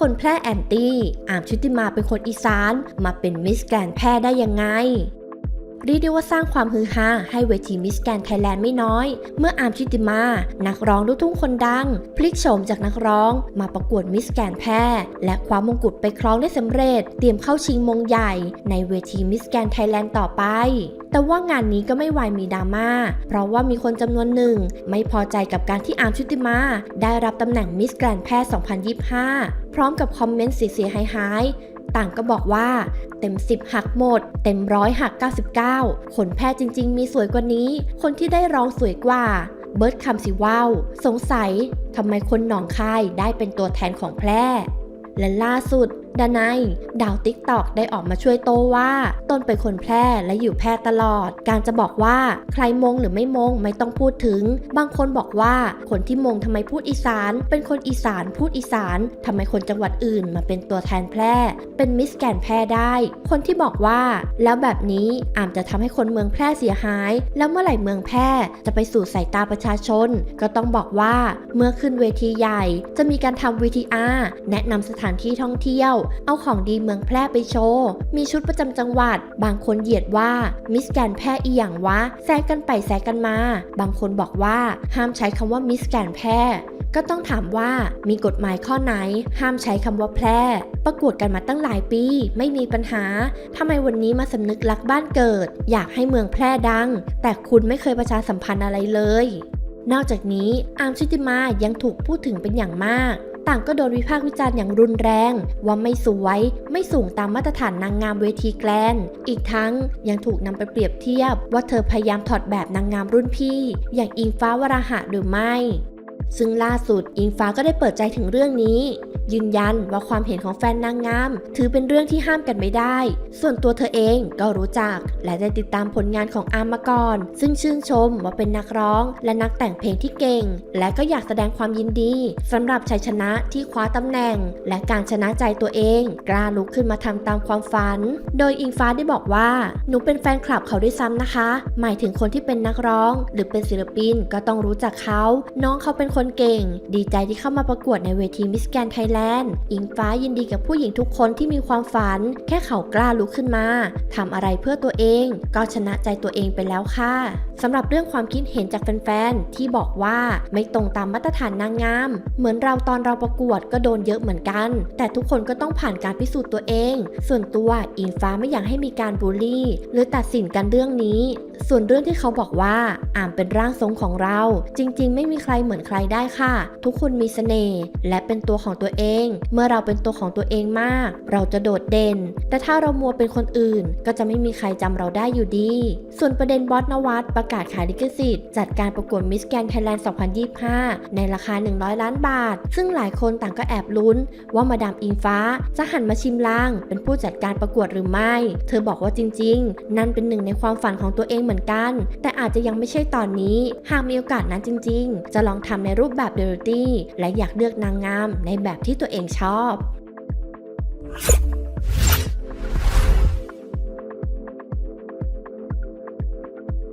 คนแพร่แอนตี้ อามชุติมาเป็นคนอีสาน มาเป็นมิสแกรนแพร่ได้ยังไง เรียกได้ว่าสร้างความฮือฮาให้เวทีมิสแกรนไทยแลนด์ไม่น้อย เมื่ออาร์มชุติมา นักร้องลูกทุ่งคนดัง พลิกโฉมจากนักร้องมาประกวดมิสแกรนแพร่และคว้ามงกุฎไปครองได้สำเร็จ เตรียมเข้าชิงมงใหญ่ ในเวทีมิสแกรนไทยแลนด์ต่อไป แต่ว่างานนี้ก็ไม่วายมีดราม่า เพราะว่ามีคนจำนวนหนึ่ง ไม่พอใจกับการที่อาร์มชุติมา ได้รับตำแหน่งมิสแกรนแพร่2025 พร้อมกับคอมเมนต์เสียหายๆ ต่างก็บอกว่า เต็ม 10 หักหมด เต็มร้อยหัก 99 คนแพทย์จริง ๆ มีสวยกว่านี้ คนที่ได้ร้องสวยกว่าเบิร์ดคำสิว่าวสงสัยทำไมคนหนองคายได้เป็นตัวแทนของแพร่และล่าสุด ดานายดาวติ๊กตอกได้ออกมาช่วยโต้ว่าตนเป็นคนแพร่และอยู่แพร่ตลอด การจะบอกว่าใครมงหรือไม่มงไม่ต้องพูดถึง บางคนบอกว่าคนที่มงทำไมพูดอีสาน เป็นคนอีสานพูดอีสานทำไมคนจังหวัดอื่นมาเป็นตัวแทนแพร่ เป็นมิสแกนแพร่ได้ คนที่บอกว่า แล้วแบบนี้อาจจะทำให้คนเมืองแพร่เสียหาย แล้วเมื่อไหร่เมืองแพร่จะไปสู่สายตาประชาชน ก็ต้องบอกว่าเมื่อขึ้นเวทีใหญ่ จะมีการทำ VTR แนะนำสถานที่ท่องเที่ยวเอาของดีเมืองแพร่ไปโชว์ มีชุดประจำจังหวัด บางคนเหยียดว่ามิสแกนแพร่อีหยังวะแซงกันไปแซงกันมา บางคนบอกว่าห้ามใช้คำว่ามิสแกนแพร่ก็ต้องถามว่ามีกฎหมายข้อไหน ห้ามใช้คำว่าแพร่ ประกวดกันมาตั้งหลายปี ไม่มีปัญหาทำไมวันนี้มาสำนึกรักบ้านเกิด อยากให้เมืองแพร่ดัง แต่คุณไม่เคยประชาสัมพันธ์อะไรเลย นอกจากนี้อาร์มชุติมายังถูกพูดถึงเป็นอย่างมาก ต่างก็โดนวิพากษ์วิจารณ์อย่างรุนแรง ว่าไม่สวย ไม่สูงตามมาตรฐานนางงามเวทีแกลน อีกทั้งยังถูกนำไปเปรียบเทียบ ว่าเธอพยายามถอดแบบนางงามรุ่นพี่ อย่างอิงฟ้าวราหะหรือไม่ ซึ่งล่าสุดอิงฟ้าก็ได้เปิดใจถึงเรื่องนี้ ยืนยันว่าความเห็นของแฟนนางงาม ถือเป็นเรื่องที่ห้ามกันไม่ได้ ส่วนตัวเธอเองก็รู้จัก และได้ติดตามผลงานของอาร์มมาก่อน ซึ่งชื่นชมว่าเป็นนักร้อง และนักแต่งเพลงที่เก่ง และก็อยากแสดงความยินดีสำหรับชัยชนะที่คว้าตำแหน่ง และการชนะใจตัวเอง กล้าลุกขึ้นมาทำตามความฝัน โดยอิงฟ้าได้บอกว่า หนูเป็นแฟนคลับเขาด้วยซ้ำนะคะ หมายถึงคนที่เป็นนักร้อง หรือเป็นศิลปินก็ต้องรู้จักเขา น้องเขาเป็นคนเก่ง ดีใจที่เข้ามาประกวดในเวทีมิสแกนไทยแลนด์ อิงฟ้ายินดีกับผู้หญิงทุกคนที่มีความฝัน แค่เขากล้าลุกขึ้นมาทำอะไรเพื่อตัวเอง ก็ชนะใจตัวเองไปแล้วค่ะสำหรับเรื่องความคิดเห็นจากแฟนๆที่บอกว่าไม่ตรงตามมาตรฐานนางงาม เหมือนเราตอนเราประกวดก็โดนเยอะเหมือนกัน แต่ทุกคนก็ต้องผ่านการพิสูจน์ตัวเอง ส่วนตัวอิงฟ้าไม่อยากให้มีการบูลลี่ หรือตัดสินกันเรื่องนี้ ส่วนเรื่องที่เขาบอกว่าอ่ามเป็นร่างทรงของเรา จริง ๆ ไม่มีใครเหมือนใครได้ค่ะ ทุกคนมีเสน่ห์และเป็นตัวของตัวเอง เมื่อเราเป็นตัวของตัวเองมาก เราจะโดดเด่น แต่ถ้าเรามัวเป็นคนอื่น ก็จะไม่มีใครจำเราได้อยู่ดี ส่วนประเด็นบอสนวัตประกาศขายลิขสิทธิ์จัดการประกวดมิสแกนไทยแลนด์ 2025 ในราคา 100 ล้านบาท ซึ่งหลายคนต่างก็แอบลุ้น ว่ามาดามอิงฟ้าจะหันมาชิมลาง เป็นผู้จัดการประกวดหรือไม่ เธอบอกว่าจริง ๆ นั่นเป็นหนึ่งในความฝันของตัวเองเหมือนกัน แต่อาจจะยังไม่ใช่ตอนนี้ หากมีโอกาสนั้นจริง ๆ จะลองทำในรูปแบบเดลตี้และอยากเลือกนางงามในแบบที่ตัวเองชอบ